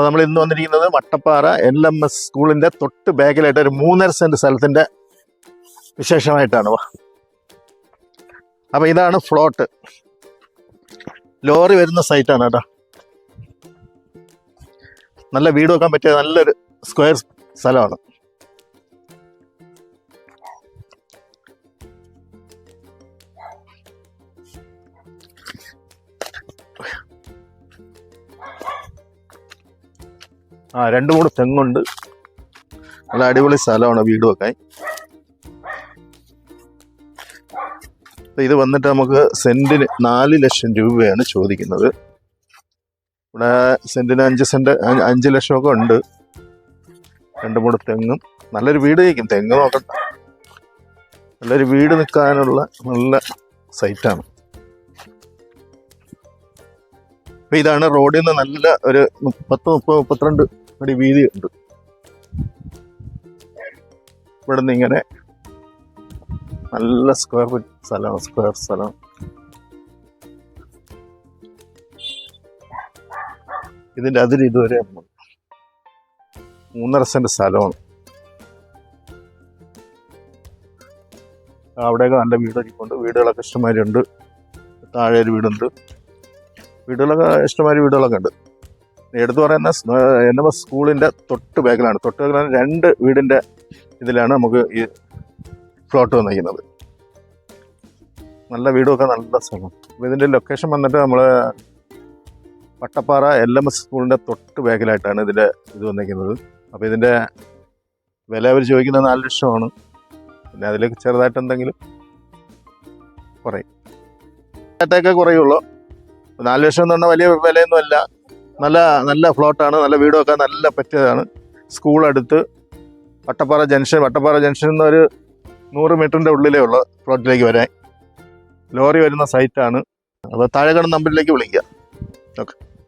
അപ്പോൾ നമ്മൾ ഇന്ന് വന്നിരിക്കുന്നത് വട്ടപ്പാറ എൽ എം എസ് സ്കൂളിന്റെ തൊട്ട് ബാക്കിലായിട്ട് ഒരു മൂന്നര സെന്റ് സ്ഥലത്തിന്റെ വിശേഷമായിട്ടാണ്. അപ്പോൾ ഇതാണ് ഫ്ലോട്ട് ലോറി വരുന്ന സൈറ്റാണ് കേട്ടോ. നല്ല വീട് വെക്കാൻ പറ്റിയ നല്ലൊരു സ്ക്വയർ സ്ഥലമാണ്. ആ രണ്ട് മൂന്ന് തെങ്ങുണ്ട്. നല്ല അടിപൊളി സ്ഥലമാണ് വീട് വെക്കാൻ ഇത് വന്നിട്ട് നമുക്ക് സെന്റിന് നാല് ലക്ഷം രൂപയാണ് ചോദിക്കുന്നത്. ഇവിടെ സെന്റിന് അഞ്ച് സെന്റ് അഞ്ച് ലക്ഷമൊക്കെ ഉണ്ട്. രണ്ട് മൂന്ന് തെങ്ങും. നല്ലൊരു വീട് കഴിക്കും തെങ്ങ് നോക്കട്ടെ നല്ലൊരു വീട് നിൽക്കാനുള്ള നല്ല സൈറ്റാണ്. ഇതാണ് റോഡിൽ നിന്ന് നല്ല ഒരു മുപ്പത്ത് മുപ്പത് മുപ്പത്തിരണ്ട് അടി വീതി ഉണ്ട്. ഇവിടെ നിന്ന് ഇങ്ങനെ നല്ല സ്ക്വയർ ഫീറ്റ് സ്ഥലമാണ് സ്ക്വയർ സ്ഥലം. ഇതിന്റെ അതിൽ ഇതുവരെ. മൂന്നര സെന്റ് സ്ഥലമാണ്. അവിടെയൊക്കെ നല്ല വീടൊക്കെ ഉണ്ട് വീടുകളൊക്കെ ഇഷ്ടമാതിരി ഉണ്ട്. താഴെ ഒരു വീടുണ്ട്. വീടുകളൊക്കെ ഇഷ്ടമാതിരി വീടുകളൊക്കെ ഉണ്ട്. എടുത്തു പറയുന്ന എൻ എം എസ് സ്കൂളിന്റെ തൊട്ട് ബാക്കിലാണ്. തൊട്ട് ബാക്കിലാണ് രണ്ട് വീടിന്റെ ഇതിലാണ് നമുക്ക് ഈ പ്ലോട്ട് വന്നിരിക്കുന്നത്. നല്ല വീടുമൊക്കെ നല്ല സ്ഥലം. അപ്പോൾ ഇതിന്റെ ലൊക്കേഷൻ വന്നിട്ട് നമ്മൾ വട്ടപ്പാറ എൽ എം എസ് സ്കൂളിന്റെ തൊട്ട് ബാക്കിലായിട്ടാണ് ഇതിന്റെ ഇത് വന്നിരിക്കുന്നത്. അപ്പോൾ ഇതിന്റെ വില അവർ ചോദിക്കുന്നത് നാല് ലക്ഷമാണ്. പിന്നെ അതിലേക്ക് ചെറുതായിട്ട് എന്തെങ്കിലും കുറയും. കുറയുള്ളൂ. നാല് ലക്ഷം എന്ന് പറഞ്ഞാൽ വലിയ വിലയൊന്നും അല്ല നല്ല നല്ല ഫ്ലോട്ടാണ് നല്ല വീടൊക്കെ നല്ല പറ്റിയതാണ്. സ്കൂൾ അടുത്ത് വട്ടപ്പാറ ജംഗ്ഷൻ വട്ടപ്പാറ ജംഗ്ഷനിൽ നിന്ന് ഒരു നൂറ് മീറ്ററിന്റെ ഉള്ളിലേ ഉള്ള ഫ്ലോട്ടിലേക്ക് വരാൻ. ലോറി വരുന്ന സൈറ്റാണ്. അപ്പോൾ താഴെ നമ്പറിലേക്ക് വിളിക്കുക ഓക്കെ.